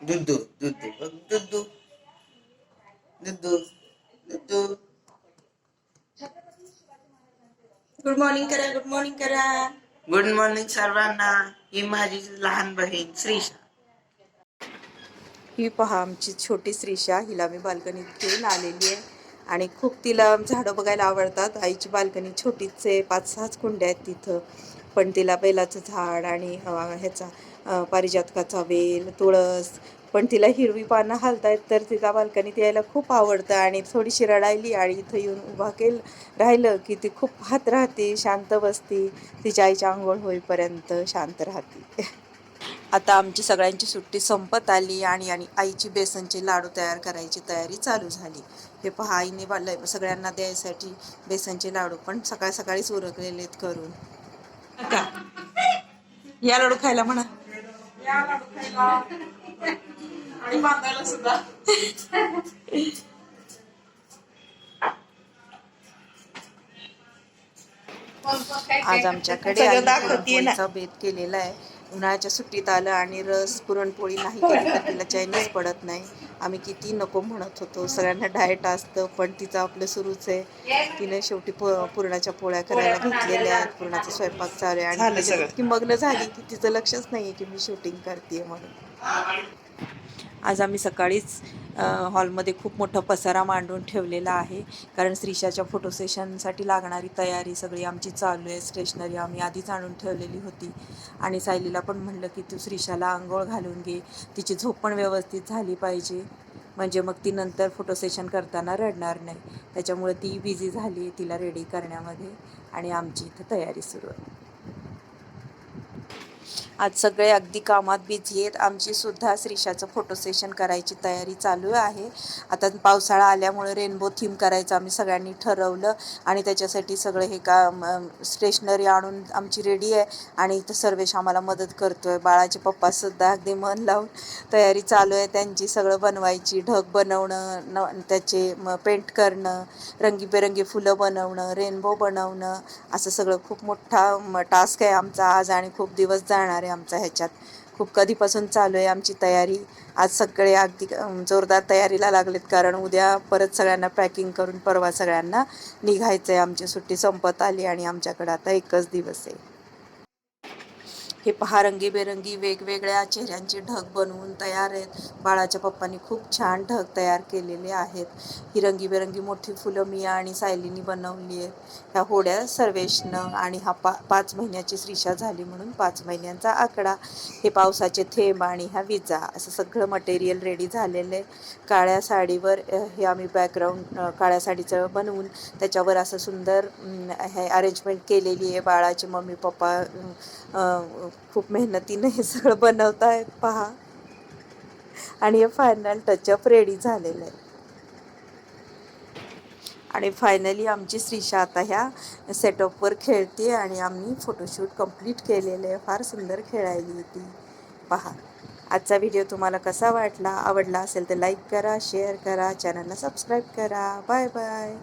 दुद्धू दुद्धू बघ दुद्धू दुद्धू दुद्धू गुड मॉर्निंग करा गुड मॉर्निंग करा. गुड मॉर्निंग सर्वांना. ही माझी लहान बहीण श्रीषा ही पहा आमची छोटी श्रीषा हिला मी बाल्कनीत घेऊन आलेली आहे. आणि खूप तिला झाडं बघायला आवडतात. आईची बाल्कनी छोटीच आहे पाच सहाच कुंड्या आहेत तिथं. पण तिला बेलाचं झाड आणि ह्याचा पारिजातकाचा वेल तुळस पण तिला हिरवी पानं हालतायत तर तिला बाल्कनीत यायला खूप आवडतं आणि थोडीशी रडायली आणि इथं येऊन उभा केलं राहिलं की ती खूप पाहत राहते शांत बसते. तिच्या आईच्या आंघोळ होईपर्यंत शांत राहते. आता आमची सगळ्यांची सुट्टी संपत आली आणि आणि आईची बेसनचे लाडू तयार करायची तयारी चालू झाली. हे पहा आईने बाल सगळ्यांना द्यायसाठी बेसनचे लाडू पण सकाळ सकाळीच उरकलेले आहेत करून. का या लाडू खायला म्हणा. आणि बांधायला सुद्धा. आज आमच्याकडे बेत केलेला आहे. उन्हाळ्याच्या सुट्टीत आलं आणि रस पुरणपोळी नाही केली तर तिला चैनच पडत नाही. आम्ही किती नको म्हणत होतो. सगळ्यांना डाएट असतं पण तिचं आपलं सुरूच आहे. तिने शेवटी पु- पुरणाच्या पोळ्या करायला घेतलेल्या आहेत. पुरणाचा स्वयंपाक चालू आहे. आणि. इतकी मग्न झाली की तिचं लक्षच नाहीये की मी शूटिंग करते म्हणून. आज आम्ही सकाळीच हॉलमध्ये खूप मोठा पसारा मांडून ठेवलेला आहे. कारण श्रीशाच्या फोटो सेशनसाठी लागणारी तयारी सगळी आमची चालू आहे. स्टेशनरी आम्ही आधीच आणून ठेवलेली होती. आणि सायलीला पण म्हणलं की तू श्रीशाला आंघोळ घालून घे. तिची झोप पण व्यवस्थित झाली पाहिजे. म्हणजे मग ती नंतर फोटो सेशन करताना रडणार नाही. त्याच्यामुळे ती बिझी झाली तिला रेडी करण्यामध्ये. आणि आमची इथं तयारी सुरू आहे. आज सगळे अगदी कामात बिझी आहेत. आमची सुद्धा श्रीषाचं फोटो सेशन करायची तयारी चालू आहे. आता पावसाळा आल्यामुळे रेनबो थीम करायचं आम्ही सगळ्यांनी ठरवलं आणि त्याच्यासाठी सगळं हे का स्टेशनरी आणून आमची रेडी आहे. आणि इथं सर्वेश आम्हाला मदत करतोय. बाळाचे पप्पासुद्धा अगदी मन लावून तयारी चालू आहे. त्यांची सगळं बनवायची ढग बनवणं न त्याचे म पेंट करणं रंगीबेरंगी फुलं बनवणं रेनबो बनवणं असं सगळं खूप मोठा टास्क आहे आमचा आज आणि खूप दिवस जाणार आहे आमचा ह्याच्यात. खूप कधीपासून चालू आहे आमची तयारी. आज सगळे अगदी जोरदार तयारीला लागलेत कारण उद्या परत सगळ्यांना पॅकिंग करून परवा सगळ्यांना निघायचं आहे आमची सुट्टी संपत आली आणि आमच्याकडे आता एकच दिवस आहे. हे पहा रंगीबेरंगी वेगवेगळ्या चेहऱ्यांचे ढग बनवून तयार आहेत. बाळाच्या पप्पांनी खूप छान ढग तयार केलेले आहेत. ही रंगीबेरंगी मोठी फुलं मी आणि सायलीनी बनवली आहेत. ह्या होड्या सर्वेशनं आणि हा पा पाच महिन्याची श्रीषा झाली म्हणून पाच महिन्यांचा आकडा. हे पावसाचे थेंब आणि ह्या विजा असं सगळं मटेरियल रेडी झालेलं आहे. काळ्या साडीवर हे आम्ही बॅकग्राऊंड काळ्या साडीचं बनवून त्याच्यावर असं सुंदर हे अरेंजमेंट केलेली आहे. बाळाचे मम्मी पप्पा खूप मेहनतीने हे सगळं बनवत आहेत पहा. आणि हे फायनल टचअप रेडी झालेलं आहे. आणि फायनली आमची श्रीषा आता ह्या सेटअपवर खेळते आणि आम्ही फोटोशूट कंप्लीट केलेलं आहे. फार सुंदर खेळायली ती. पहा. आजचा व्हिडिओ तुम्हाला कसा वाटला? आवडला असेल तर लाईक करा शेअर करा चॅनलला सबस्क्राईब करा. Bye bye